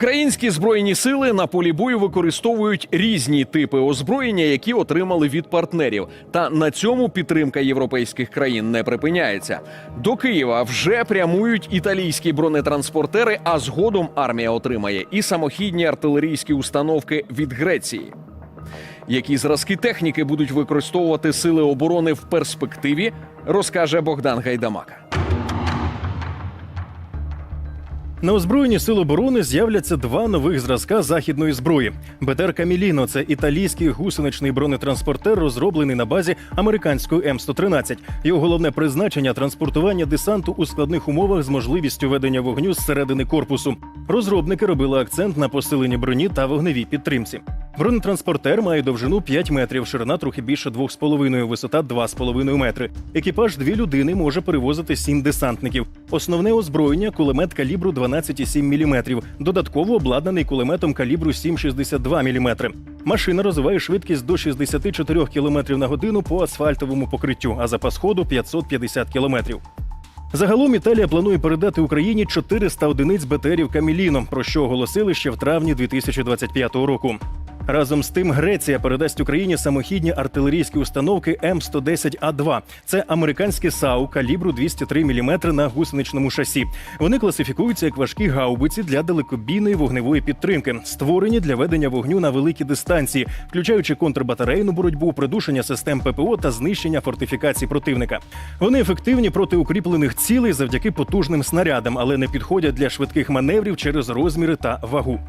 Українські збройні сили на полі бою використовують різні типи озброєння, які отримали від партнерів. Та на цьому підтримка європейських країн не припиняється. До Києва вже прямують італійські бронетранспортери, а згодом армія отримає і самохідні артилерійські установки від Греції. Які зразки техніки будуть використовувати сили оборони в перспективі, розкаже Богдан Гайдамака. На озброєнні сил оборони з'являться два нових зразка західної зброї. БТР Каміліно це італійський гусеничний бронетранспортер, розроблений на базі американської М113. Його головне призначення транспортування десанту у складних умовах з можливістю ведення вогню зсередини корпусу. Розробники робили акцент на посиленні броні та вогневій підтримці. Бронетранспортер має довжину 5 метрів, ширина трохи більше 2,5, висота 2,5 метри. Екіпаж дві людини може перевозити 7 десантників. Основне озброєння кулемет калібру 12,7 мм, додатково обладнаний кулеметом калібру 7,62 мм. Машина розвиває швидкість до 64 км на годину по асфальтовому покриттю, а запас ходу 550 км. Загалом Італія планує передати Україні 400 одиниць БТРів Каміліно, про що оголосили ще в травні 2025 року. Разом з тим, Греція передасть Україні самохідні артилерійські установки М110А2. Це американські САУ калібру 203 мм на гусеничному шасі. Вони класифікуються як важкі гаубиці для далекобійної вогневої підтримки, створені для ведення вогню на великі дистанції, включаючи контрбатарейну боротьбу, придушення систем ППО та знищення фортифікацій противника. Вони ефективні проти укріплених цілей завдяки потужним снарядам, але не підходять для швидких маневрів через розміри та вагу.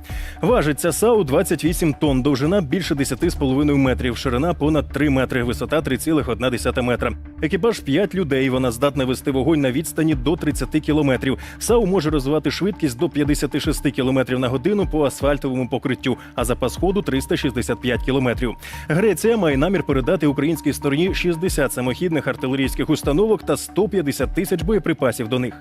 Важить ця САУ 28 тонн, довжина більше 10,5 метрів, ширина понад 3 метри, висота 3,1 метра. Екіпаж 5 людей. Вона здатна вести вогонь на відстані до 30 кілометрів. САУ може розвивати швидкість до 56 кілометрів на годину по асфальтовому покриттю, а запас ходу 365 кілометрів. Греція має намір передати українській стороні 60 самохідних артилерійських установок та 150 тисяч боєприпасів до них.